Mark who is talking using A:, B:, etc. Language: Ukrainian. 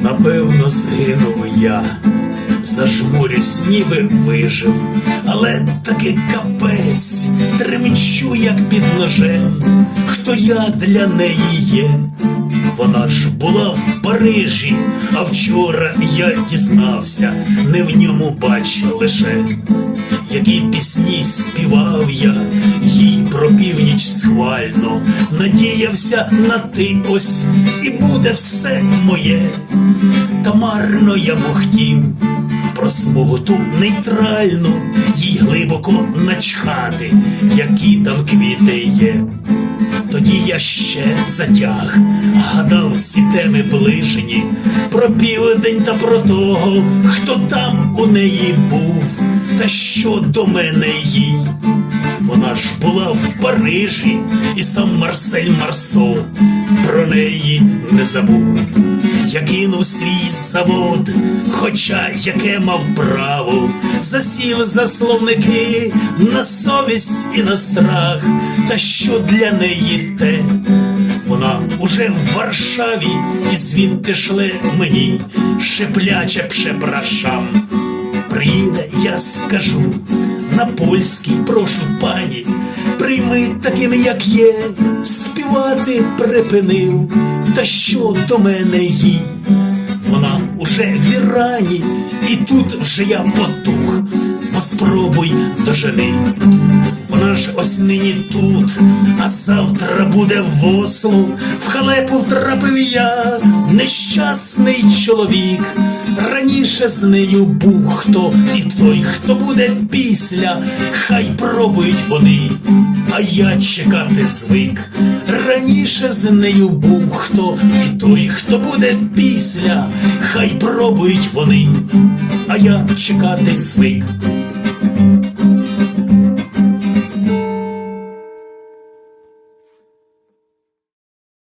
A: Напевно, згинув я, зажмурюсь, ніби вижив, але таки капець, тремчу, як під ножем, хто я для неї є. Вона ж була в Парижі, а вчора я дізнався, не в ньому бач лише, які пісні співав я, їй про північ схвально, надіявся на ти ось, і буде все моє, та марно я бухтів. Про смугу ту нейтральну, їй глибоко начхати, які там квіти є. Тоді я ще затяг, гадав ці теми ближні, про південь та про того, хто там у неї був, та що до мене їй. Вона ж була в Парижі, і сам Марсель Марсо про неї не забув. Я кинув свій завод, хоча яке мав право, засів за словники на совість і на страх, та що для неї те, вона уже в Варшаві, і звідти шле мені шепляче пшепрашам. Приїде, я скажу, на польській прошу пані, прийми таким, як є, співати припинив, та що до мене їй. Вона уже в Ірані, і тут вже я потух, поспробуй дожени. Вона ж ось нині тут, а завтра буде в Осло, в халепу втрапив я, нещасний чоловік. Раніше з нею був хто, і той, хто буде після, хай пробують вони, а я чекати звик. Раніше з нею був хто, і той, хто буде після, хай пробують вони, а я чекати звик.